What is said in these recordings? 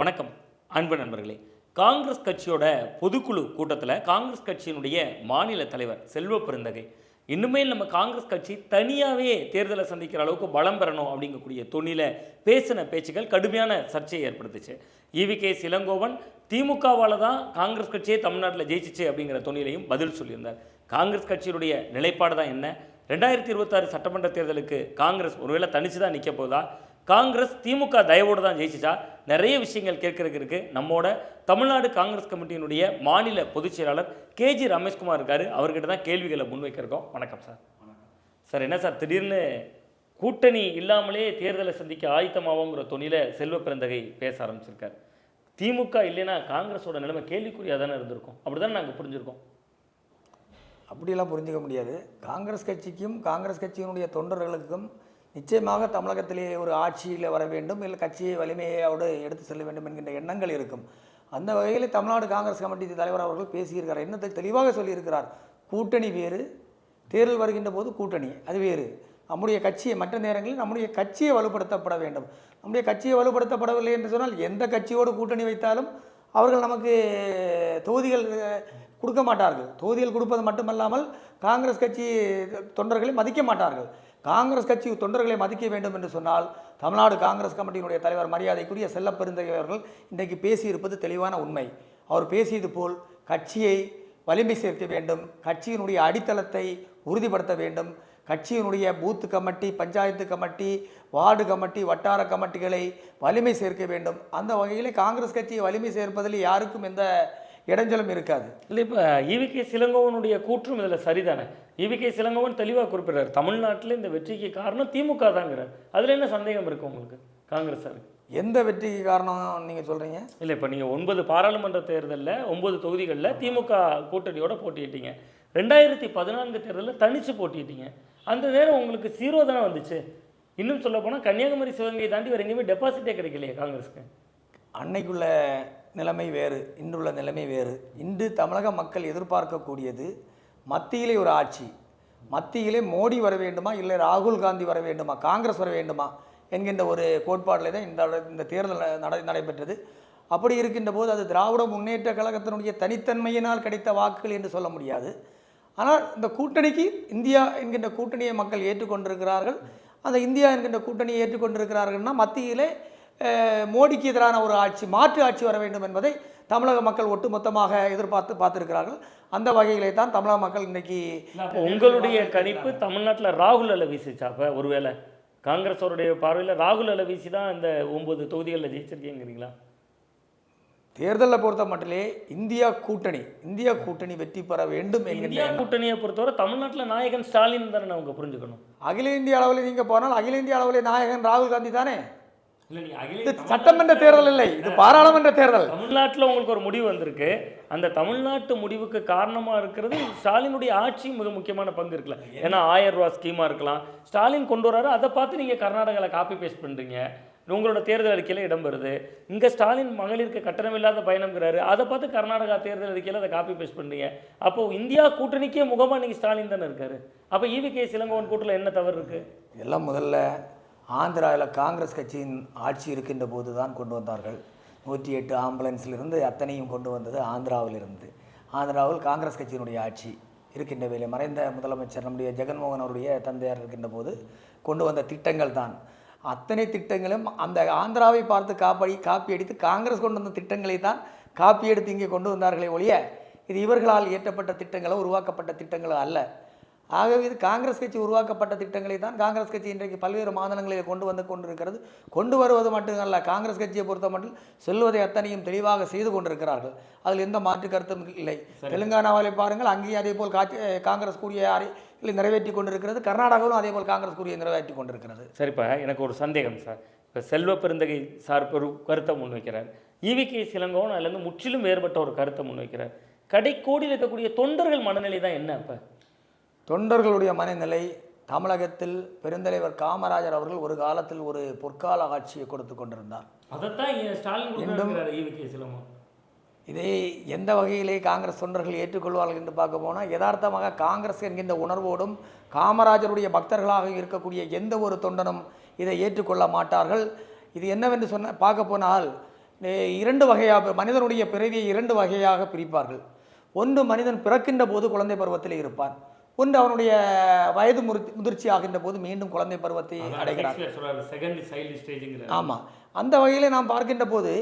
வணக்கம் அன்பு நண்பர்களே. காங்கிரஸ் கட்சியோட பொதுக்குழு கூட்டத்தில் காங்கிரஸ் கட்சியினுடைய மாநில தலைவர் செல்வ பெருந்தகை. இன்னுமே நம்ம காங்கிரஸ் கட்சி தனியாகவே தேர்தலை சந்திக்கிற அளவுக்கு பலம் பெறணும் அப்படிங்கக்கூடிய தொனியில் பேசின பேச்சுக்கள் கடுமையான சர்ச்சையை ஏற்படுத்துச்சு. ஈவி கே இளங்கோவன் திமுகவால் தான் காங்கிரஸ் கட்சியே தமிழ்நாட்டில் ஜெயிச்சிச்சு அப்படிங்கிற தொனிலையும் பதில் சொல்லியிருந்தார். காங்கிரஸ் கட்சியினுடைய நிலைப்பாடு தான் என்ன? ரெண்டாயிரத்தி இருபத்தாறு சட்டமன்ற தேர்தலுக்கு காங்கிரஸ் ஒருவேளை தனிச்சு தான் நிற்க போதா? காங்கிரஸ் திமுக தயவோடு தான் ஜெயிச்சிச்சா? நிறைய விஷயங்கள் கேட்கறதுக்கு இருக்கு. நம்மோட தமிழ்நாடு காங்கிரஸ் கமிட்டியினுடைய மாநில பொதுச் செயலாளர் கேஜி ரமேஷ்குமார் இருக்காரு. அவர்கிட்ட தான் கேள்விகளை முன்வைக்கிறோம் வணக்கம் சார். சார் என்ன சார்? திடீர்னு கூட்டணி இல்லாமலே தேர்தலை சந்திக்க ஆயத்தமாவோங்கிற தொனியில் செல்வ பிறந்தகை பேச ஆரம்பிச்சிருக்கார். திமுக இல்லைன்னா காங்கிரஸோட நிலைமை கேள்விக்குறியாக தானே இருந்திருக்கும். அப்படி தானே நாங்கள் புரிஞ்சுருக்கோம். அப்படியெல்லாம் புரிஞ்சுக்க முடியாது. காங்கிரஸ் கட்சிக்கும் காங்கிரஸ் கட்சியினுடைய தொண்டர்களுக்கும் நிச்சயமாக தமிழகத்திலே ஒரு ஆட்சியில் வர வேண்டும். இல்லை கட்சியை வலிமையோடு எடுத்து செல்ல வேண்டும் என்கின்ற எண்ணங்கள் இருக்கும். அந்த வகையில் தமிழ்நாடு காங்கிரஸ் கமிட்டி தலைவர் அவர்கள் பேசியிருக்கிறார். என்னத்தை தெளிவாக சொல்லியிருக்கிறார்? கூட்டணி வேறு. தேர்தல் வருகின்ற போது கூட்டணி. அது வேறு. நம்முடைய கட்சியை மற்ற நேரங்களில் நம்முடைய கட்சியை வலுப்படுத்தப்பட வேண்டும். நம்முடைய கட்சியை வலுப்படுத்தப்படவில்லை என்று சொன்னால் எந்த கட்சியோடு கூட்டணி வைத்தாலும் அவர்கள் நமக்கு தொகுதிகள் கொடுக்க மாட்டார்கள். தொகுதிகள் கொடுப்பது மட்டுமல்லாமல் காங்கிரஸ் கட்சி தொண்டர்களை மதிக்க மாட்டார்கள். காங்கிரஸ் கட்சி தொண்டர்களை மதிக்க வேண்டும் என்று சொன்னால் தமிழ்நாடு காங்கிரஸ் கமிட்டியினுடைய தலைவர் மரியாதைக்குரிய செல்லப்பெருந்தகை அவர்கள் இன்றைக்கு பேசியிருப்பது தெளிவான உண்மை. அவர் பேசியது போல் கட்சியை வலிமை சேர்க்க வேண்டும் கட்சியினுடைய அடித்தளத்தை உறுதிப்படுத்த வேண்டும் கட்சியினுடைய booth committee panchayat committee ward committee வட்டார கமிட்டிகளை வலிமை சேர்க்க வேண்டும். அந்த வகையில் காங்கிரஸ் கட்சியை வலிமை சேர்ப்பதில் யாருக்கும் எந்த இடைஞ்சலும் இருக்காது. இல்லை இப்போ ஈவிகே சிலங்கோவனுடைய கூற்றும் இதில் சரிதானே? ஈவிகே சிலங்கோவன் தெளிவாக குறிப்பிடுறாரு. தமிழ்நாட்டில் இந்த வெற்றிக்கு காரணம் திமுக தாங்கிறார் அதில் என்ன சந்தேகம் இருக்கு உங்களுக்கு காங்கிரஸாருக்கு? எந்த வெற்றிக்கு காரணம் நீங்கள் சொல்கிறீங்க இல்லை இப்போ நீங்கள் ஒன்பது பாராளுமன்ற தேர்தலில் ஒன்பது தொகுதிகளில் திமுக கூட்டணியோட போட்டியிட்டீங்க. ரெண்டாயிரத்தி பதினான்கு தேர்தலில் தனிச்சு போட்டியிட்டீங்க. அந்த நேரம் உங்களுக்கு ஜீரோ தானே வந்துச்சு? இன்னும் சொல்ல போனால் கன்னியாகுமரி சிவகங்கையை தாண்டி வேறு எங்கேயுமே டெபாசிட்டே கிடைக்கலையே காங்கிரஸ்க்கு. அன்னைக்குள்ள நிலைமை வேறு இன்றுள்ள நிலைமை வேறு. இன்று தமிழக மக்கள் எதிர்பார்க்கக்கூடியது மத்தியிலே ஒரு ஆட்சி. மத்தியிலே மோடி வர வேண்டுமா இல்லை ராகுல் காந்தி வர வேண்டுமா காங்கிரஸ் வர வேண்டுமா என்கின்ற ஒரு கோட்பாட்டில் தான் இந்த இந்த தேர்தல் நட நடைபெற்றது. அப்படி இருக்கின்ற போது அது திராவிட முன்னேற்ற கழகத்தினுடைய தனித்தன்மையினால் கிடைத்த வாக்குகள் என்று சொல்ல முடியாது. ஆனால் இந்த கூட்டணிக்கு இந்தியா என்கின்ற கூட்டணியை மக்கள் ஏற்றுக்கொண்டிருக்கிறார்கள். அந்த இந்தியா என்கின்ற கூட்டணியை ஏற்றுக்கொண்டிருக்கிறார்கள்னா மத்தியிலே மோடிக்கு எதிரான ஒரு ஆட்சி மாற்று ஆட்சி வர வேண்டும் என்பதை தமிழக மக்கள் ஒட்டுமொத்தமாக எதிர்பார்த்து பார்த்திருக்கிறார்கள். அந்த வகையிலே தான் தமிழக மக்கள் இன்னைக்கு உங்களுடைய கணிப்பு தமிழ்நாட்டில் ராகுல் அலை வீசிச்சா? அப்போ ஒருவேளை காங்கிரஸோருடைய பார்வையில் ராகுல் அலை வீசி தான் இந்த ஒன்பது தொகுதிகளில் ஜெயிச்சிருக்கீங்கிறீங்களா? தேர்தலில் பொறுத்த மட்டிலே இந்தியா கூட்டணி இந்தியா கூட்டணி வெற்றி பெற வேண்டும் இந்தியா கூட்டணியை பொறுத்தவரை தமிழ்நாட்டில் நாயகன் ஸ்டாலின் தானே அவங்க புரிஞ்சுக்கணும். அகில இந்திய அளவில் நீங்கள் போனால் அகில இந்திய அளவில் நாயகன் ராகுல் காந்தி தானே? இது சட்டமன்ற தேர்தல் இல்லை இது பாராளுமன்ற தேர்தல். தமிழ்நாட்டில் உங்களுக்கு ஒரு முடிவு வந்திருக்கு. அந்த தமிழ்நாட்டு முடிவுக்கு காரணமாக இருக்கிறது ஸ்டாலினுடைய ஆட்சி மிக முக்கியமான பங்கு இருக்குல்ல. ஏன்னா ஆயிரம் ரூபா ஸ்கீமாக இருக்கலாம். ஸ்டாலின் கொண்டு வராரு அதை பார்த்து நீங்கள் கர்நாடகாவில் காப்பி பேஸ்ட் பண்ணுறீங்க உங்களோட தேர்தல் அறிக்கையில் இடம் வருது. இங்கே ஸ்டாலின் மகளிருக்கு கட்டணமில்லாத பயணம்ங்கிறாரு. அதை பார்த்து கர்நாடகா தேர்தல் அறிக்கையில் அதை காப்பி பேஸ்ட் பண்ணுறீங்க அப்போ இந்தியா கூட்டணிக்கே முகமாக நீங்கள் ஸ்டாலின் தானே இருக்காரு. அப்போ ஈவி கே சிலங்கோவன் கூட்டில் என்ன தவறு இருக்குது எல்லாம் முதல்ல ஆந்திராவில் காங்கிரஸ் கட்சியின் ஆட்சி இருக்கின்ற போது தான் கொண்டு வந்தார்கள். நூற்றி எட்டு ஆம்புலன்ஸிலிருந்து அத்தனையும் கொண்டு வந்தது ஆந்திராவிலிருந்து. ஆந்திராவில் காங்கிரஸ் கட்சியினுடைய ஆட்சி இருக்கின்ற வேலை மறைந்த முதலமைச்சர் நம்முடைய ஜெகன்மோகன் அவருடைய தந்தையார் இருக்கின்ற போது கொண்டு வந்த திட்டங்கள் தான். அத்தனை திட்டங்களும் அந்த ஆந்திராவை பார்த்து காப்படி காப்பி அடித்து காங்கிரஸ் கொண்டு வந்த திட்டங்களை தான் காப்பி எடுத்து இங்கே கொண்டு வந்தார்களே ஒழிய இது இவர்களால் இயற்றப்பட்ட திட்டங்களோ உருவாக்கப்பட்ட திட்டங்களோ அல்ல. ஆகவே இது காங்கிரஸ் கட்சி உருவாக்கப்பட்ட திட்டங்களை தான் காங்கிரஸ் கட்சி இன்றைக்கு பல்வேறு மாநிலங்களில் கொண்டு வந்து கொண்டிருக்கிறது. கொண்டு வருவது மட்டுமல்ல காங்கிரஸ் கட்சியை பொறுத்த மட்டும் செல்வதை அத்தனையும் தெளிவாக செய்து கொண்டிருக்கிறார்கள். அதில் எந்த மாற்று கருத்தும் இல்லை. தெலுங்கானாவிலே பாருங்கள் அங்கேயும் அதே போல் காட்சி காங்கிரஸ் கூறிய அறிக்கைகளை நிறைவேற்றி கொண்டிருக்கிறது. கர்நாடகாவிலும் அதே போல் காங்கிரஸ் கூறிய நிறைவேற்றி கொண்டிருக்கிறது. சரிப்பா எனக்கு ஒரு சந்தேகம் சார். இப்போ செல்வ பெருந்தகை சார் ஒரு கருத்தை முன்வைக்கிறார். ஈவி கே சிலங்கோவன் அதுலேருந்து முற்றிலும் வேறுபட்ட ஒரு கருத்தை முன்வைக்கிறார். கடைக்கோடியில் இருக்கக்கூடிய தொண்டர்கள் மனநிலை தான் என்ன அப்போ? தொண்டர்களுடைய மனநிலை தமிழகத்தில் பெருந்தலைவர் காமராஜர் அவர்கள் ஒரு காலத்தில் ஒரு பொற்கால ஆட்சியை கொடுத்து கொண்டிருந்தார். அதைத்தான் இதை எந்த வகையிலே காங்கிரஸ் தொண்டர்கள் ஏற்றுக்கொள்வார்கள் என்று பார்க்க போனால் யதார்த்தமாக காங்கிரஸ் என்கின்ற உணர்வோடும் காமராஜருடைய பக்தர்களாக இருக்கக்கூடிய எந்த ஒரு தொண்டனும் இதை ஏற்றுக்கொள்ள மாட்டார்கள். இது என்னவென்று சொன்ன பார்க்க போனால் இரண்டு வகையாக மனிதனுடைய பிறவியை இரண்டு வகையாக பிரிப்பார்கள். ஒன்று மனிதன் பிறக்கின்ற போது குழந்தை பருவத்தில் இருப்பான். ஒன்று அவனுடைய வயது முதிர்ச்சி முதிர்ச்சி ஆகின்ற போது மீண்டும் குழந்தை பருவத்தை ஸ்டேஜுங்கிற ஆமாம் அந்த வகையில் நாம் பார்க்கின்ற போது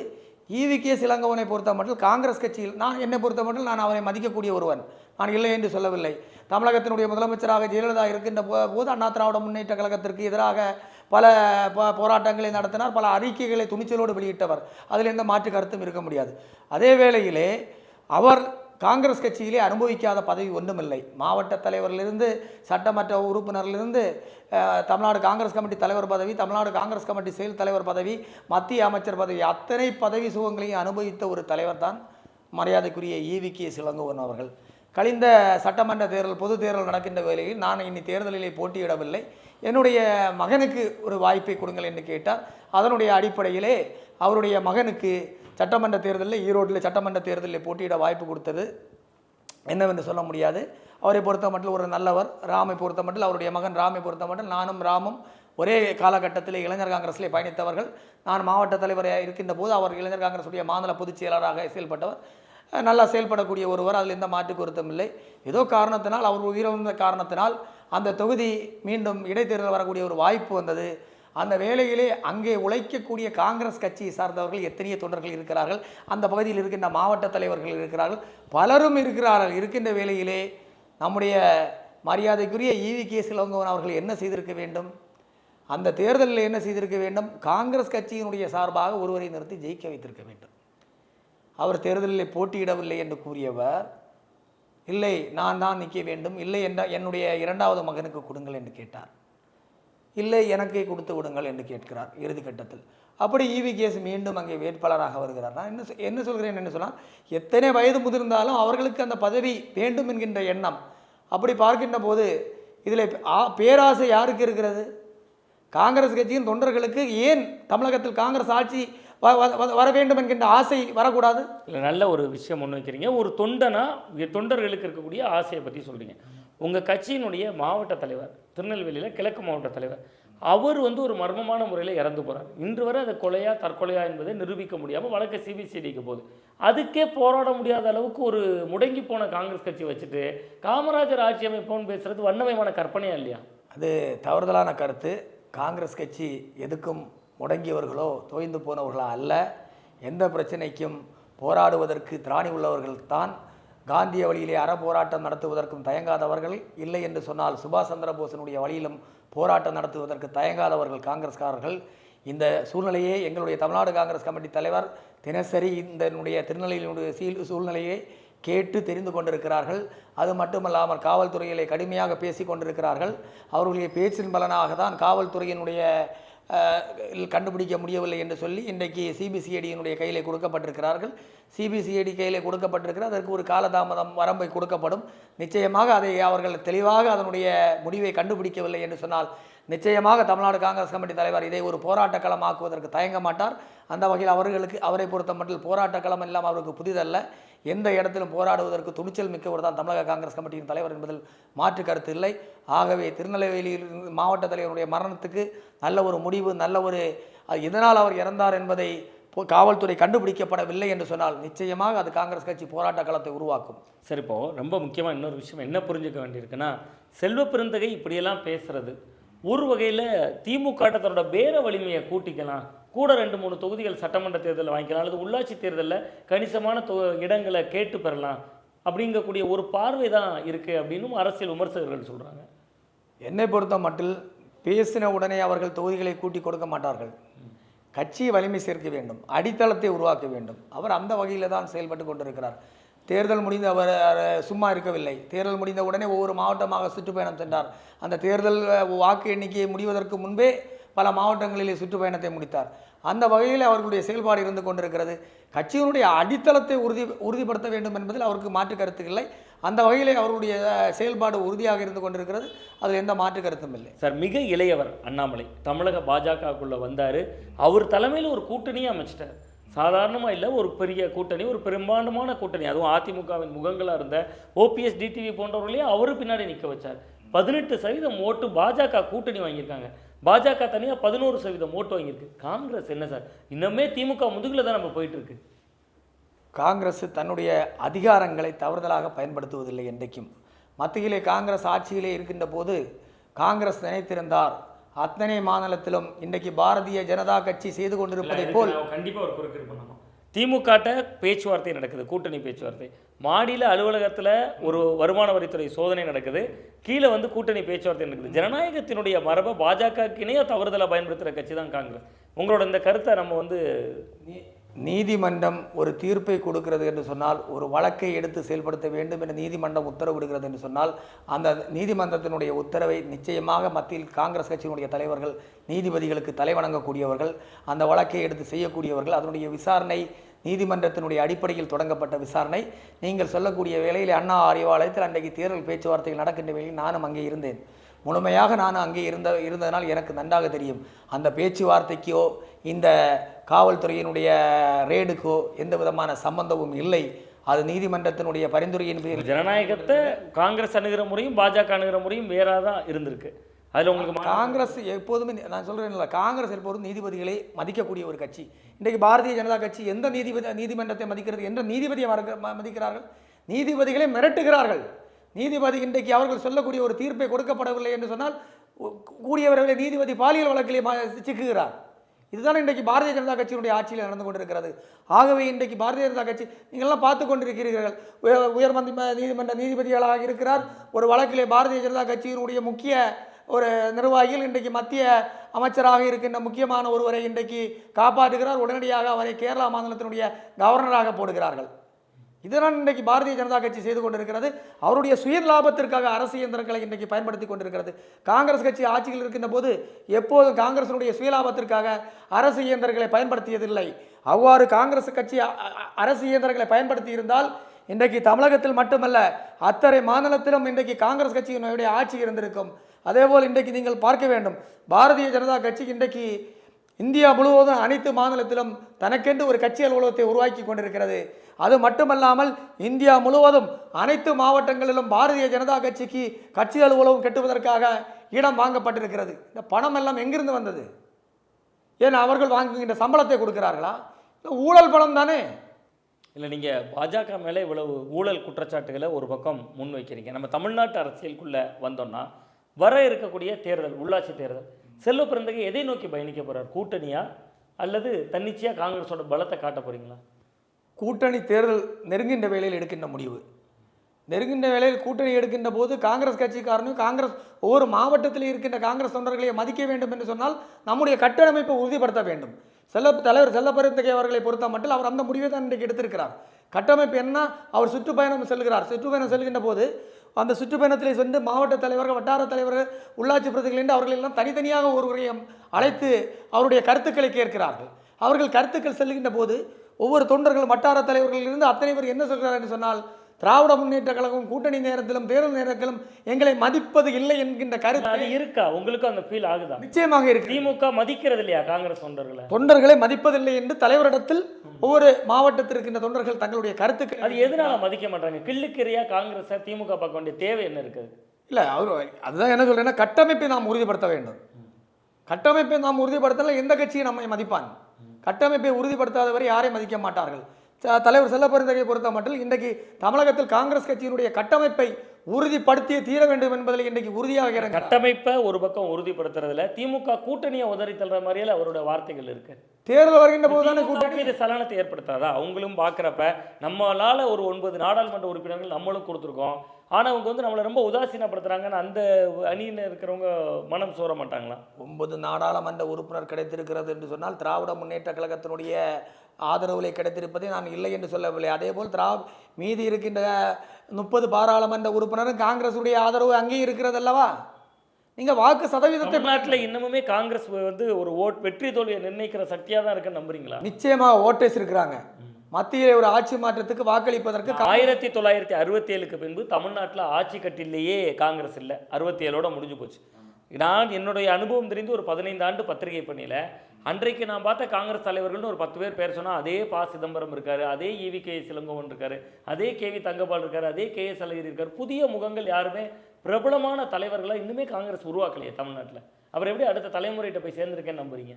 ஈவி கே சிலங்கவனை பொறுத்த மட்டும் காங்கிரஸ் கட்சியில் நான் என்னை பொறுத்த மட்டும் நான் அவனை மதிக்கக்கூடிய ஒருவன். நான் இல்லை என்று சொல்லவில்லை. தமிழகத்தினுடைய முதலமைச்சராக ஜெயலலிதா இருக்கின்ற போது அண்ணா திராவிட முன்னேற்ற கழகத்திற்கு எதிராக பல போராட்டங்களை நடத்தினார் பல அறிக்கைகளை துணிச்சலோடு வெளியிட்டவர். அதில் எந்த மாற்று கருத்தும் இருக்க முடியாது. அதே வேளையிலே அவர் காங்கிரஸ் கட்சியிலே அனுபவிக்காத பதவி ஒன்றுமில்லை. மாவட்ட தலைவரிலிருந்து சட்டமன்ற உறுப்பினரிலிருந்து தமிழ்நாடு காங்கிரஸ் கமிட்டி தலைவர் பதவி தமிழ்நாடு காங்கிரஸ் கமிட்டி செயல் தலைவர் பதவி மத்திய அமைச்சர் பதவி அத்தனை பதவி சுகங்களையும் அனுபவித்த ஒரு தலைவர் தான் மரியாதைக்குரிய ஈவி கே. சிலங்கோவன் அவர்கள். கழிந்த சட்டமன்ற தேர்தல் பொது தேர்தல் நடக்கின்ற வேளையில் நான் இனி தேர்தலிலே போட்டியிடவில்லை. என்னுடைய மகனுக்கு ஒரு வாய்ப்பை கொடுங்கள் என்று கேட்டார். அதனுடைய அடிப்படையிலே அவருடைய மகனுக்கு சட்டமன்ற தேர்தலில் ஈரோட்டில் சட்டமன்ற தேர்தலில் போட்டியிட வாய்ப்பு கொடுத்தது. என்னவென்று சொல்ல முடியாது. அவரை பொறுத்த மட்டும் ஒரு நல்லவர். ராமை பொறுத்த மட்டும் அவருடைய மகன் ராமை பொறுத்த மட்டும் நானும் ராமும் ஒரே காலகட்டத்தில் இளைஞர் காங்கிரஸிலே பயணித்தவர்கள். நான் மாவட்ட தலைவராக இருக்கின்ற போது அவர் இளைஞர் காங்கிரஸுடைய மாநில பொதுச் செயலாளராக செயல்பட்டவர். நல்லா செயல்படக்கூடிய ஒருவர் அதில் எந்த மாற்று கருத்தும் இல்லை. ஏதோ காரணத்தினால் அவர் உயிரிழந்த காரணத்தினால் அந்த தொகுதி மீண்டும் இடைத்தேர்தல் வரக்கூடிய ஒரு வாய்ப்பு வந்தது. அந்த வேளையிலே அங்கே உழைக்கக்கூடிய காங்கிரஸ் கட்சியை சார்ந்தவர்கள் எத்தனையோ தொண்டர்கள் இருக்கிறார்கள். அந்த பகுதியில் இருக்கின்ற மாவட்ட தலைவர்கள் இருக்கிறார்கள். பலரும் இருக்கிறார்கள். இருக்கின்ற வேளையிலே நம்முடைய மரியாதைக்குரிய ஈவி கே சிலவங்கவன் அவர்கள் என்ன செய்திருக்க வேண்டும்? அந்த தேர்தலில் என்ன செய்திருக்க வேண்டும்? காங்கிரஸ் கட்சியினுடைய சார்பாக ஒருவரை நிறுத்தி ஜெயிக்க வைத்திருக்க வேண்டும். அவர் தேர்தலில் போட்டியிடவில்லை என்று கூறியவர் இல்லை நான் தான் நிற்க வேண்டும். இல்லை என்ற என்னுடைய இரண்டாவது மகனுக்கு கொடுங்கள் என்று கேட்டார். இல்லை எனக்கே கொடுத்து விடுங்கள் என்று கேட்கிறார் இறுதி கட்டத்தில். அப்படி ஈவி கேஸ் மீண்டும் அங்கே வேட்பாளராக வருகிறார். நான் என்ன என்ன சொல்கிறேன் என்ன சொன்னால் எத்தனை வயது முதிர்ந்தாலும் அவர்களுக்கு அந்த பதவி வேண்டும் என்கின்ற எண்ணம். அப்படி பார்க்கின்ற போது இதில் ஆ- பேராசை யாருக்கு இருக்கிறது? காங்கிரஸ் கட்சியின் தொண்டர்களுக்கு ஏன் தமிழகத்தில் காங்கிரஸ் ஆட்சி வ- வ- வ- வர வேண்டும் என்கின்ற ஆசை வரக்கூடாது? இல்லை நல்ல ஒரு விஷயம் ஒன்று வைக்கிறீங்க. ஒரு தொண்டனா தொண்டர்களுக்கு இருக்கக்கூடிய ஆசையை பற்றி சொல்கிறீங்க உங்கள் கட்சியினுடைய மாவட்ட தலைவர் திருநெல்வேலியில் கிழக்கு மாவட்ட தலைவர் அவர் வந்து ஒரு மர்மமான முறையில் இறந்து போகிறார் இன்று வரை அது கொலையா தற்கொலையா என்பதை நிரூபிக்க முடியாமல் வழக்கு சிபிசிடிக்கு போகுது. அதுக்கே போராட முடியாத அளவுக்கு ஒரு முடங்கி போன காங்கிரஸ் கட்சி வச்சுட்டு காமராஜர் ஆட்சி அமைப்போன்னு பேசுகிறது வண்ணமயமான கற்பனையா இல்லையா? அது தவறுதலான கருத்து. காங்கிரஸ் கட்சி எதுக்கும் முடங்கியவர்களோ தோய்ந்து போனவர்களோ அல்ல. எந்த பிரச்சனைக்கும் போராடுவதற்கு திராணி உள்ளவர்கள் தான் காந்திய வழியிலே அறப்போராட்டம் நடத்துவதற்கும் தயங்காதவர்கள் இல்லை என்று சொன்னால் சுபாஷ் சந்திர போஸினுடைய வழியிலும் போராட்டம் நடத்துவதற்கு தயங்காதவர்கள் காங்கிரஸ்காரர்கள். இந்த சூழ்நிலையே எங்களுடைய தமிழ்நாடு காங்கிரஸ் கமிட்டி தலைவர் தினசரி இந்தனுடைய திருநெல்வேலியினுடைய சீல் சூழ்நிலையை கேட்டு தெரிந்து கொண்டிருக்கிறார்கள். அது மட்டுமல்லாமல் காவல்துறையிலே கடுமையாக பேசி கொண்டிருக்கிறார்கள். அவர்களுடைய பேச்சின் பலனாக தான் காவல்துறையினுடைய கண்டுபிடிக்க முடியவில்லை என்று சொல்லி இன்றைக்கு சிபிசிஐடியினுடைய கையிலே கொடுக்கப்பட்டிருக்கிறார்கள். சிபிசிஐடி கையிலே கொடுக்கப்பட்டிருக்கிற அதற்கு ஒரு காலதாமதம் வரம்பை கொடுக்கப்படும். நிச்சயமாக அதை அவர்கள் தெளிவாக அதனுடைய முடிவை கண்டுபிடிக்கவில்லை என்று சொன்னால் நிச்சயமாக தமிழ்நாடு காங்கிரஸ் கமிட்டி தலைவர் இதை ஒரு போராட்ட களமாக்குவதற்கு தயங்க மாட்டார். அந்த வகையில் அவர்களுக்கு அவரை பொறுத்த மட்டும் போராட்ட களம் எல்லாம் அவருக்கு புதிதல்ல. எந்த இடத்திலும் போராடுவதற்கு துணிச்சல் மிக்கவர் தான் தமிழக காங்கிரஸ் கமிட்டியின் தலைவர் என்பதில் மாற்று கருத்து இல்லை. ஆகவே திருநெல்வேலியில் மாவட்ட தலைவருடைய மரணத்துக்கு நல்ல ஒரு முடிவு நல்ல ஒரு இதனால் அவர் இறந்தார் என்பதை போ- காவல்துறை கண்டுபிடிக்கப்படவில்லை என்று சொன்னால் நிச்சயமாக அது காங்கிரஸ் கட்சி போராட்ட களத்தை உருவாக்கும். சரி இப்போ ரொம்ப முக்கியமாக இன்னொரு விஷயம் என்ன புரிஞ்சுக்க வேண்டியிருக்குன்னா செல்வ பெருந்தகை இப்படியெல்லாம் பேசுறது. ஒரு வகையில் திமுக தன்னோட பேர வலிமையை கூட்டிக்கலாம். கூட ரெண்டு மூணு தொகுதிகள் சட்டமன்ற தேர்தலில் வாங்கிக்கலாம். அல்லது உள்ளாட்சி தேர்தலில் கணிசமான தொ இடங்களை கேட்டு பெறலாம். அப்படிங்கக்கூடிய ஒரு பார்வை தான் இருக்குது அப்படின்னும் அரசியல் விமர்சகர்கள் சொல்கிறாங்க என்னை பொறுத்த மட்டில் பேசின உடனே அவர்கள் தொகுதிகளை கூட்டி கொடுக்க மாட்டார்கள். கட்சியை வலிமை சேர்க்க வேண்டும். அடித்தளத்தை உருவாக்க வேண்டும். அவர் அந்த வகையில் தான் செயல்பட்டு கொண்டிருக்கிறார். தேர்தல் முடிந்த அவர் சும்மா இருக்கவில்லை. தேர்தல் முடிந்த உடனே ஒவ்வொரு மாவட்டமாக சுற்றுப்பயணம் சென்றார். அந்த தேர்தல் வாக்கு எண்ணிக்கை முடிவதற்கு முன்பே பல மாவட்டங்களிலே சுற்றுப்பயணத்தை முடித்தார். அந்த வகையில் அவர்களுடைய செயல்பாடு இருந்து கொண்டிருக்கிறது. கட்சியினுடைய அடித்தளத்தை உறுதி உறுதிப்படுத்த வேண்டும் என்பதில் அவருக்கு மாற்று கருத்து இல்லை. அந்த வகையிலே அவருடைய செயல்பாடு உறுதியாக இருந்து கொண்டிருக்கிறது. அதில் எந்த மாற்று கருத்தும் இல்லை. சார் மிக இளையவர் அண்ணாமலை. தமிழக பாஜகக்குள்ளே வந்தார். அவர் தலைமையில் ஒரு கூட்டணியை அமைச்சிட்டார். சாதாரணமாக இல்லை ஒரு பெரிய கூட்டணி ஒரு பெரும்பான்மையான கூட்டணி. அதுவும் அதிமுகவின் முகங்களாக இருந்த ஓபிஎஸ் டிடிவி போன்றவர்களையும் அவரு பின்னாடி நிற்க வச்சார். பதினெட்டு சதவீதம் ஓட்டு பாஜக கூட்டணி வாங்கியிருக்காங்க. பாஜக தனியாக பதினோரு சதவீதம் ஓட்டு வாங்கியிருக்கு. காங்கிரஸ் என்ன சார்? இன்னுமே திமுக முதுகில் தான் நம்ம போயிட்டு இருக்கு. காங்கிரஸ் தன்னுடைய அதிகாரங்களை தவறுதலாக பயன்படுத்துவதில்லை என்றைக்கும். மத்தியிலே காங்கிரஸ் ஆட்சியிலே இருக்கின்ற போது காங்கிரஸ் நினைத்திருந்தார். அத்தனை மாநிலத்திலும் இன்றைக்கு பாரதிய ஜனதா கட்சி செய்து கொண்டிருப்பதைப் போல் கண்டிப்பாக ஒரு பண்ணணும் திமுகட்ட பேச்சுவார்த்தை நடக்குது கூட்டணி பேச்சுவார்த்தை. மாநில அலுவலகத்தில் ஒரு வருமான வரித்துறை சோதனை நடக்குது கீழே வந்து கூட்டணி பேச்சுவார்த்தை நடக்குது. ஜனநாயகத்தினுடைய மரபை பாஜகக்கு இணைய தவறுதலை பயன்படுத்துகிற கட்சி தான் காங்கிரஸ். உங்களோட இந்த கருத்தை நம்ம வந்து நீதிமன்றம் ஒரு தீர்ப்பை கொடுக்கிறது என்று சொன்னால் ஒரு வழக்கை எடுத்து செயல்படுத்த வேண்டும் என்று நீதிமன்றம் உத்தரவிடுகிறது என்று சொன்னால் அந்த நீதிமன்றத்தினுடைய உத்தரவை நிச்சயமாக மத்தியில் காங்கிரஸ் கட்சியினுடைய தலைவர்கள் நீதிபதிகளுக்கு தலைவணங்கக்கூடியவர்கள் அந்த வழக்கை எடுத்து செய்யக்கூடியவர்கள் அதனுடைய விசாரணை நீதிமன்றத்தினுடைய அடிப்படையில் தொடங்கப்பட்ட விசாரணை. நீங்கள் சொல்லக்கூடிய வேளையில் அண்ணா அறிவாலயத்தில் அன்றைக்கு தேர்தல் பேச்சுவார்த்தைகள் நடக்கின்ற வேளையில் நானும் அங்கே இருந்தேன். முழுமையாக நான் அங்கே இருந்த இருந்ததனால் எனக்கு நன்றாக தெரியும். அந்த பேச்சுவார்த்தைக்கோ இந்த காவல்துறையினுடைய ரேடுக்கோ எந்த விதமான சம்பந்தமும் இல்லை. அது நீதிமன்றத்தினுடைய பரிந்துரையின் பேரில் ஜனநாயகத்தை காங்கிரஸ் அணுகிற முறையும் பாஜக அணுகிற முறையும் வேறாக தான் இருந்திருக்கு. அதில் உங்களுக்கு காங்கிரஸ் எப்போதுமே நான் சொல்கிறேன்ல காங்கிரஸ் எப்போதும் நீதிபதிகளை மதிக்கக்கூடிய ஒரு கட்சி. இன்றைக்கு பாரதிய ஜனதா கட்சி எந்த நீதிபதி நீதிமன்றத்தை மதிக்கிறது என்ற நீதிபதியை மதிக்கிறார்கள்? நீதிபதிகளை மிரட்டுகிறார்கள். நீதிபதி இன்றைக்கு அவர்கள் சொல்லக்கூடிய ஒரு தீர்ப்பை கொடுக்கப்படவில்லை என்று சொன்னால் கூடியவர்களை கூடிய விரைவில் நீதிபதி பாலியல் வழக்கிலே சிக்குகிறார். இதுதான் இன்றைக்கு பாரதிய ஜனதா கட்சியினுடைய ஆட்சியில் நடந்து கொண்டிருக்கிறது. ஆகவே இன்றைக்கு பாரதிய ஜனதா கட்சி நீங்கள்லாம் பார்த்து கொண்டிருக்கிறீர்கள். உயர் நீதிமன்ற நீதிபதிகளாக இருக்கிறார். ஒரு வழக்கிலே பாரதிய ஜனதா கட்சியினுடைய முக்கிய ஒரு நிர்வாகிகள் இன்றைக்கு மத்திய அமைச்சராக இருக்கின்ற முக்கியமான ஒருவரை இன்றைக்கு காப்பாற்றுகிறார். உடனடியாக அவரை கேரளா மாநிலத்தினுடைய கவர்னராக போடுகிறார்கள். இதுதான் இன்றைக்கு பாரதிய ஜனதா கட்சி செய்து கொண்டிருக்கிறது. அவருடைய சுய லாபத்திற்காக அரசு இயந்திரங்களை இன்றைக்கு பயன்படுத்தி கொண்டிருக்கிறது. காங்கிரஸ் கட்சி ஆட்சியில் இருக்கின்ற போது எப்போதும் காங்கிரசினுடைய சுய லாபத்திற்காக அரசு இயந்திரங்களை பயன்படுத்தியதில்லை. அவ்வாறு காங்கிரஸ் கட்சி அ- அரசு இயந்திரங்களை பயன்படுத்தி இருந்தால் இன்றைக்கு தமிழகத்தில் மட்டுமல்ல அத்தனை மாநிலத்திலும் இன்றைக்கு காங்கிரஸ் கட்சியினுடைய ஆட்சி இருந்திருக்கும். அதேபோல் இன்றைக்கு நீங்கள் பார்க்க வேண்டும் பாரதிய ஜனதா கட்சி இன்றைக்கு இந்தியா முழுவதும் அனைத்து மாநிலத்திலும் தனக்கென்று ஒரு கட்சி அலுவலகத்தை உருவாக்கி கொண்டிருக்கிறது. அது மட்டுமல்லாமல் இந்தியா முழுவதும் அனைத்து மாவட்டங்களிலும் பாரதிய ஜனதா கட்சிக்கு கட்சி அலுவலகம் கட்டுவதற்காக இடம் வாங்கப்பட்டிருக்கிறது. இந்த பணம் எல்லாம் எங்கிருந்து வந்தது? ஏன் அவர்கள் வாங்குகின்ற சம்பளத்தை கொடுக்கிறார்களா? இல்லை ஊழல் பணம் தானே? இல்லை நீங்கள் பாஜக மேலே இவ்வளவு ஊழல் குற்றச்சாட்டுகளை ஒரு பக்கம் முன் வைக்கிறீங்க நம்ம தமிழ்நாட்டு அரசியலுக்குள்ளே வந்தோம்னா வர இருக்கக்கூடிய தேர்தல் உள்ளாட்சி தேர்தல் செல்வ பிறந்தகை எதை நோக்கி பயணிக்க போகிறார் கூட்டணியா? அல்லது தன்னிச்சையாக காங்கிரஸோட பலத்தை காட்ட போகிறீங்களா கூட்டணி தேர்தல் நெருங்கின்ற வேலையில் எடுக்கின்ற முடிவு. நெருங்கின்ற வேலையில் கூட்டணி எடுக்கின்ற போது காங்கிரஸ் கட்சிக்காரனும் காங்கிரஸ் ஒவ்வொரு மாவட்டத்தில் இருக்கின்ற காங்கிரஸ் தொண்டர்களை மதிக்க வேண்டும் என்று சொன்னால் நம்முடைய கட்டமைப்பை உறுதிப்படுத்த வேண்டும். செல்ல தலைவர் செல்லப்பெருந்தகை அவர்களை பொறுத்த மட்டும் அவர் அந்த முடிவை தான் இன்றைக்கு எடுத்திருக்கிறார். கட்டமைப்பு என்ன அவர் சுற்றுப்பயணம் செல்கிறார். சுற்றுப்பயணம் செல்கின்ற போது அந்த சுற்றுப்பயணத்தில் சென்று மாவட்ட தலைவர்கள் வட்டார தலைவர்கள் உள்ளாட்சி பிரதிகளின் அவர்கள் எல்லாம் தனித்தனியாக ஒருவரையும் அழைத்து அவருடைய கருத்துக்களை கேட்கிறார்கள். அவர்கள் கருத்துக்கள் செல்கின்ற போது ஒவ்வொரு தொண்டர்களும் வட்டார தலைவர்களிலிருந்து அத்தனை பேர் என்ன சொல்கிறார் என்று சொன்னால் திராவிட முன்னேற்ற கழகம் கூட்டணி நேரத்திலும் தேர்தல் நேரத்திலும் எங்களை மதிப்பது இல்லை என்கின்ற கருத்து அது இருக்கா? உங்களுக்கு அந்த ஃபீல் ஆகுதா? நிச்சயமாக இருக்கு திமுக மதிக்கிறது இல்லையா காங்கிரஸ் தொண்டர்களை? தொண்டர்களை மதிப்பதில்லை என்று தலைவரிடத்தில் ஒவ்வொரு மாவட்டத்தில் இருக்கின்ற தொண்டர்கள் தங்களுடைய கருத்துக்கள் அது எதனால மதிக்க மாட்டாங்க? கிள்ளுக்கிறியா காங்கிரஸை திமுக பார்க்க வேண்டிய தேவை என்ன இருக்குது இல்லை அவர் அதுதான் என்ன சொல்றேன்னா கட்டமைப்பை நாம் உறுதிப்படுத்த வேண்டும். கட்டமைப்பை நாம் உறுதிப்படுத்தல எந்த கட்சியும் நம்மை மதிப்பான். கட்டமைப்பை உறுதிப்படுத்தாதவரை யாரையும் மதிக்க மாட்டார்கள். தலைவர் செல்லப்பெருந்தகை பொறுத்த மட்டும் இன்றைக்கு தமிழகத்தில் காங்கிரஸ் கட்சியினுடைய கட்டமைப்பை உறுதிப்படுத்தியே தீர வேண்டும் என்பதில் இன்றைக்கு உறுதியாக கட்டமைப்பை ஒரு பக்கம் உறுதிப்படுத்துறதுல திமுக கூட்டணியை உதறி தள்ளுற மாதிரியே அவரோட வார்த்தைகள் இருக்கு. தேர்தல் வருகின்ற போது தானே க்கு இது சலனத்தை ஏற்படுத்தாதா? அவங்களும் பார்க்குறப்ப நம்மளால ஒரு ஒன்பது நாடாளுமன்ற உறுப்பினர்கள் நம்மளும் கொடுத்துருக்கோம். ஆனா அவங்க வந்து நம்மளை ரொம்ப உதாசீனப்படுத்துறாங்கன்னு அந்த அணியில் இருக்கிறவங்க மனம் சோர மாட்டாங்களா? ஒன்பது நாடாளுமன்ற உறுப்பினர் கிடைத்திருக்கிறது என்று சொன்னால் திராவிட முன்னேற்ற கழகத்தினுடைய ஆதரவுகளை கிடைத்திருப்பதை நான் இல்லை என்று சொல்லவில்லை. அதேபோல் திரா மீதி இருக்கின்ற முப்பது பாராளுமன்ற உறுப்பினரும் காங்கிரஸுடைய ஆதரவு அங்கேயும் இருக்கிறது அல்லவா நீங்கள் வாக்கு சதவீதத்தை தமிழ்நாட்டுல இன்னமுமே காங்கிரஸ் வந்து ஒரு ஓட் வெற்றி தோல்வியை நிர்ணயிக்கிற சக்தியா தான் இருக்குன்னு நம்புறீங்களா? நிச்சயமாக ஓட்டேஸ் இருக்கிறாங்க. மத்தியில் ஒரு ஆட்சி மாற்றத்துக்கு வாக்களிப்பதற்கு ஆயிரத்தி தொள்ளாயிரத்தி அறுபத்தி ஏழுக்கு பின்பு தமிழ்நாட்டில் ஆட்சி கட்டிலேயே காங்கிரஸ் இல்லை. அறுபத்தி ஏழோட முடிஞ்சு போச்சு. நான் என்னுடைய அனுபவம் தெரிந்து ஒரு பதினைந்து ஆண்டு பத்திரிகை பணியில் அன்றைக்கு நான் பார்த்த காங்கிரஸ் தலைவர்கள்னு ஒரு பத்து பேர் பேர் சொன்னால் அதே ப. சிதம்பரம் இருக்கார் அதே இவி கே. சிலங்கோவன் இருக்கார் அதே கேவி தங்கபால் இருக்கார் அதே கே. எஸ். அழகிரி இருக்கார். புதிய முகங்கள் யாருமே பிரபலமான தலைவர்களை இன்னுமே காங்கிரஸ் உருவாக்கலையே தமிழ்நாட்டில். அவர் எப்படி அடுத்த தலைமுறைகிட்ட போய் சேர்ந்திருக்கேன்னு நம்புறீங்க?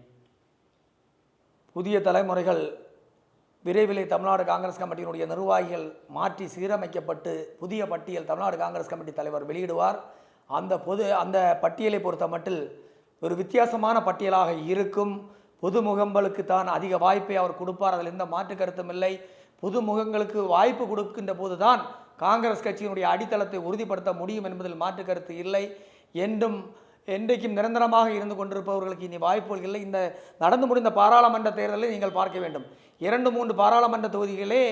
புதிய தலைமுறைகள் விரைவிலே தமிழ்நாடு காங்கிரஸ் கமிட்டியினுடைய நிர்வாகிகள் மாற்றி சீரமைக்கப்பட்டு புதிய பட்டியல் தமிழ்நாடு காங்கிரஸ் கமிட்டி தலைவர் வெளியிடுவார். அந்த பொது அந்த பட்டியலை பொறுத்த மட்டில் ஒரு வித்தியாசமான பட்டியலாக இருக்கும். புது முகங்களுக்கு தான் அதிக வாய்ப்பை அவர் கொடுப்பார். அதில் எந்த மாற்று கருத்தும் இல்லை. புது முகங்களுக்கு வாய்ப்பு கொடுக்கின்ற போதுதான் காங்கிரஸ் கட்சியினுடைய அடித்தளத்தை உறுதிப்படுத்த முடியும் என்பதில் மாற்று கருத்து இல்லை. என்றும் என்றைக்கும் நிரந்தரமாக இருந்து கொண்டிருப்பவர்களுக்கு இனி வாய்ப்புகள் இல்லை. இந்த நடந்து முடிந்த பாராளுமன்ற தேர்தலை நீங்கள் பார்க்க வேண்டும். இரண்டு மூன்று பாராளுமன்ற தொகுதிகளே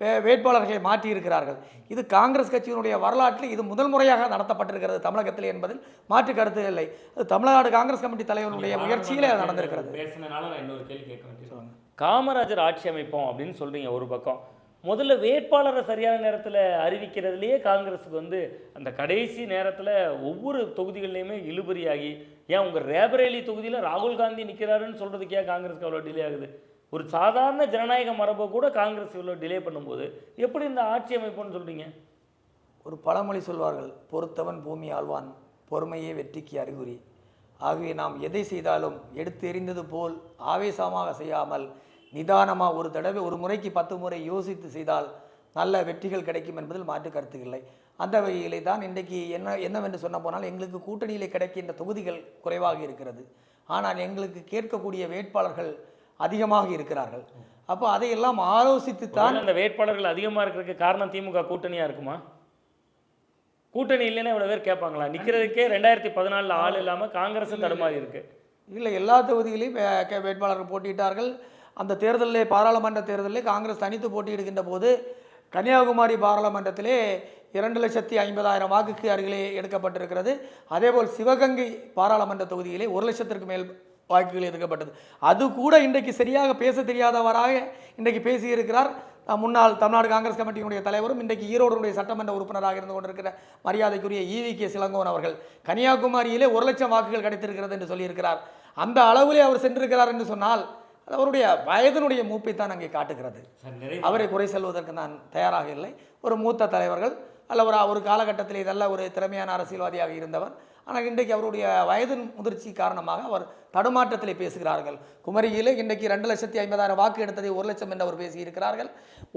வேட்பாளர்களை மாற்றியிருக்கிறார்கள். இது காங்கிரஸ் கட்சியினுடைய வரலாற்றில் இது முதல் முறையாக நடத்தப்பட்டிருக்கிறது தமிழகத்தில் என்பதில் மாற்று கருத்து இல்லை. அது தமிழ்நாடு காங்கிரஸ் கமிட்டி தலைவருடைய முயற்சியிலே அது நடந்திருக்கிறது. பேசினால நான் இன்னொரு கேள்வி கேட்க வேண்டியது. காமராஜர் ஆட்சி அமைப்போம் அப்படின்னு சொல்றீங்க ஒரு பக்கம். முதல்ல வேட்பாளரை சரியான நேரத்தில் அறிவிக்கிறதுலையே காங்கிரஸுக்கு வந்து அந்த கடைசி நேரத்தில் ஒவ்வொரு தொகுதிகள்லையுமே இழுபறியாகி ஏன் உங்கள் ரேபரேலி தொகுதியில் ராகுல் காந்தி நிற்கிறாருன்னு சொல்கிறதுக்கே காங்கிரஸ்க்கு அவ்வளோ டிலே ஆகுது? ஒரு சாதாரண ஜனநாயக மரபை கூட காங்கிரஸ் இவ்வளோ டிலே பண்ணும்போது எப்படி இந்த ஆட்சி அமைப்புன்னு சொல்கிறீங்க ஒரு பழமொழி சொல்வார்கள் பொறுத்தவன் பூமி ஆழ்வான் பொறுமையே வெற்றிக்கு அறிகுறி. ஆகவே நாம் எதை செய்தாலும் எடுத்து எறிந்தது போல் ஆவேசமாக செய்யாமல் நிதானமாக ஒரு தடவை ஒரு முறைக்கு பத்து முறை யோசித்து செய்தால் நல்ல வெற்றிகள் கிடைக்கும் என்பதில் மாற்று கருத்து இல்லை. அந்த வகையிலே தான் இன்றைக்கு என்ன என்னவென்று சொன்ன போனால் எங்களுக்கு கூட்டணியிலே கிடைக்கின்ற தொகுதிகள் குறைவாக இருக்கிறது. ஆனால் எங்களுக்கு கேட்கக்கூடிய வேட்பாளர்கள் அதிகமாக இருக்கிறார்கள். அப்போ அதையெல்லாம் ஆலோசித்து தான் அந்த வேட்பாளர்கள் அதிகமாக இருக்கிறதுக்கு காரணம் திமுக கூட்டணியாக இருக்குமா? கூட்டணி இல்லைன்னா இவ்வளோ பேர் கேட்பாங்களா? நிற்கிறதுக்கே ரெண்டாயிரத்தி பதினாலில் ஆள் இல்லாமல் காங்கிரஸும் தடுமாறி இருக்கு. இல்லை எல்லா க- வேட்பாளர்கள் போட்டியிட்டார்கள். அந்த தேர்தலிலே பாராளுமன்ற தேர்தலிலே காங்கிரஸ் தனித்து போட்டியிடுகின்ற போது கன்னியாகுமரி பாராளுமன்றத்திலே இரண்டு லட்சத்தி ஐம்பதாயிரம் வாக்குக்கு அருகிலே எடுக்கப்பட்டிருக்கிறது. அதேபோல் சிவகங்கை பாராளுமன்ற தொகுதியிலே ஒரு லட்சத்திற்கு மேல் வாக்குகள் எடுக்கப்பட்டது. அது கூட இன்றைக்கு சரியாக பேச தெரியாதவராக இன்றைக்கு பேசியிருக்கிறார். முன்னாள் தமிழ்நாடு காங்கிரஸ் கமிட்டியினுடைய தலைவரும் இன்றைக்கு ஈரோடுடைய சட்டமன்ற உறுப்பினராக இருந்து கொண்டிருக்கிற மரியாதைக்குரிய ஈவி கே. சிலங்கோன் அவர்கள் கன்னியாகுமரியிலே ஒரு லட்சம் வாக்குகள் கிடைத்திருக்கிறது என்று சொல்லியிருக்கிறார். அந்த அளவிலே அவர் சென்றிருக்கிறார் என்று சொன்னால் அது அவருடைய வயதினுடைய மூப்பை தான் அங்கே காட்டுகிறது. அவரை குறை செல்வதற்கு நான் தயாராக இல்லை. ஒரு மூத்த தலைவர்கள் அல்ல ஒரு ஒரு காலகட்டத்தில் இதெல்லாம் ஒரு திறமையான அரசியல்வாதியாக இருந்தவர். ஆனால் இன்றைக்கு அவருடைய வயதின் முதிர்ச்சி காரணமாக அவர் தடுமாற்றத்திலே பேசுகிறார்கள். குமரியிலே இன்றைக்கு ரெண்டு லட்சத்தி ஐம்பதாயிரம் வாக்கு எடுத்ததை ஒரு லட்சம் என்று அவர் பேசியிருக்கிறார்கள்.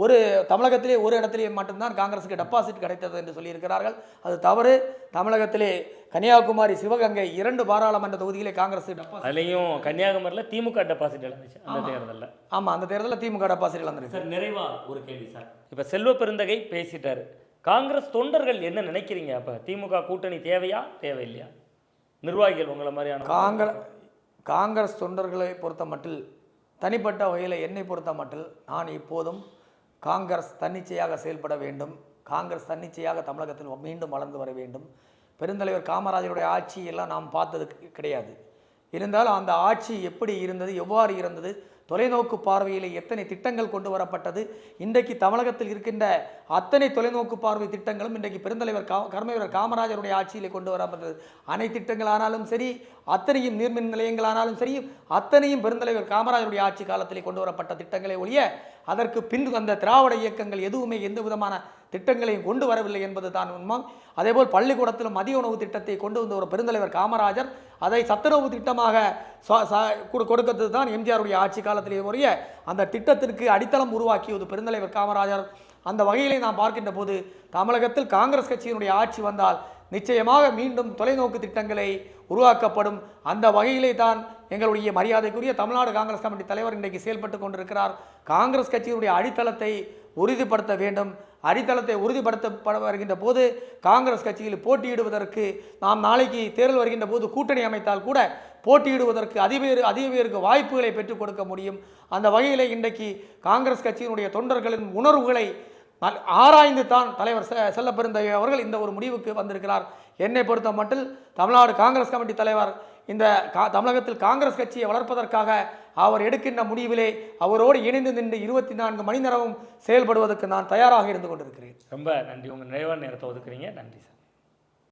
ஒரு தமிழகத்திலே ஒரு இடத்திலே மட்டும்தான் காங்கிரஸுக்கு டெபாசிட் கிடைத்தது என்று சொல்லியிருக்கிறார்கள். அது தவறு. தமிழகத்திலே கன்னியாகுமரி சிவகங்கை இரண்டு பாராளுமன்ற தொகுதியிலே காங்கிரஸ் டெபாசிட் அதுலேயும் கன்னியாகுமரியில் திமுக டெபாசிட் இழந்துச்சு அந்த தேர்தலில். ஆமாம் அந்த தேர்தலில் திமுக டெபாசிட் இழந்திருக்கு சார் நிறைவா ஒரு கேள்வி சார். இப்போ செல்வ பெருந்தகை பேசிட்டாரு. காங்கிரஸ் தொண்டர்கள் என்ன நினைக்கிறீங்க? அப்போ திமுக கூட்டணி தேவையா? தேவையில்லையா? நிர்வாகிகள் உங்களை மாதிரியான காங்கிரஸ் காங்கிரஸ் தொண்டர்களை பொறுத்த மட்டில் தனிப்பட்ட வகையில் என்னை பொறுத்த மட்டில் நான் இப்போதும் காங்கிரஸ் தன்னிச்சையாக செயல்பட வேண்டும். காங்கிரஸ் தன்னிச்சையாக தமிழகத்தில் மீண்டும் வளர்ந்து வர வேண்டும். பெருந்தலைவர் காமராஜருடைய ஆட்சி எல்லாம் நாம் பார்த்தது கிடையாது. இருந்தாலும் அந்த ஆட்சி எப்படி இருந்தது எவ்வாறு இருந்தது தொலைநோக்கு பார்வையில் எத்தனை திட்டங்கள் கொண்டு வரப்பட்டது? இன்றைக்கு தமிழகத்தில் இருக்கின்ற அத்தனை தொலைநோக்கு பார்வை திட்டங்களும் இன்றைக்கு பெருந்தலைவர் கா கர்மவீரர் காமராஜருடைய ஆட்சியில் கொண்டு வரப்பட்டது. அணை திட்டங்களானாலும் சரி அத்தனையும் நீர்மின் நிலையங்களானாலும் சரி அத்தனையும் பெருந்தலைவர் காமராஜருடைய ஆட்சி காலத்தில் கொண்டு வரப்பட்ட திட்டங்களை ஒழிய அதற்கு பின் வந்த திராவிட இயக்கங்கள் எதுவுமே எந்த விதமான திட்டங்களையும் கொண்டு வரவில்லை என்பது தான் உண்மம். அதேபோல் பள்ளிக்கூடத்திலும் மதிய உணவு திட்டத்தை கொண்டு வந்த ஒரு பெருந்தலைவர் காமராஜர் அதை சத்துணவு திட்டமாக ச- ச- கொடுக்கிறது தான் எம்ஜிஆருடைய ஆட்சி காலத்திலே உரிய அந்த திட்டத்திற்கு அடித்தளம் உருவாக்கியது பெருந்தலைவர் காமராஜர். அந்த வகையிலே நாம் பார்க்கின்ற போது தமிழகத்தில் காங்கிரஸ் கட்சியினுடைய ஆட்சி வந்தால் நிச்சயமாக மீண்டும் தொலைநோக்கு திட்டங்களை உருவாக்கப்படும். அந்த வகையிலே தான் எங்களுடைய மரியாதைக்குரிய தமிழ்நாடு காங்கிரஸ் கமிட்டி தலைவர் இன்றைக்கு செயல்பட்டு கொண்டிருக்கிறார். காங்கிரஸ் கட்சியினுடைய அடித்தளத்தை உறுதிப்படுத்த வேண்டும். அடித்தளத்தை உறுதிப்படுத்தப்பட வருகின்ற போது காங்கிரஸ் கட்சியில் போட்டியிடுவதற்கு நாம் நாளைக்கு தேர்தல் வருகின்ற போது கூட்டணி அமைத்தால் கூட போட்டியிடுவதற்கு அதிவேறு அதிபேருக்கு வாய்ப்புகளை பெற்றுக் கொடுக்க முடியும். அந்த வகையிலே இன்றைக்கு காங்கிரஸ் கட்சியினுடைய தொண்டர்களின் உணர்வுகளை ஆராய்ந்து தான் தலைவர் செ- செல்லப்பெருந்தகை அவர்கள் இந்த ஒரு முடிவுக்கு வந்திருக்கிறார். என்னை பொறுத்த மட்டில் தமிழ்நாடு காங்கிரஸ் கமிட்டி தலைவர் இந்த கா தமிழகத்தில் காங்கிரஸ் கட்சியை வளர்ப்பதற்காக அவர் எடுக்கின்ற முடிவிலே அவரோடு இணைந்து நின்று இருபத்தி நான்கு மணி நேரமும் செயல்படுவதற்கு நான் தயாராக இருந்து கொண்டிருக்கிறேன். ரொம்ப நன்றி. உங்கள் நிறைவான நேரத்தை ஒதுக்குறீங்க. நன்றி சார்.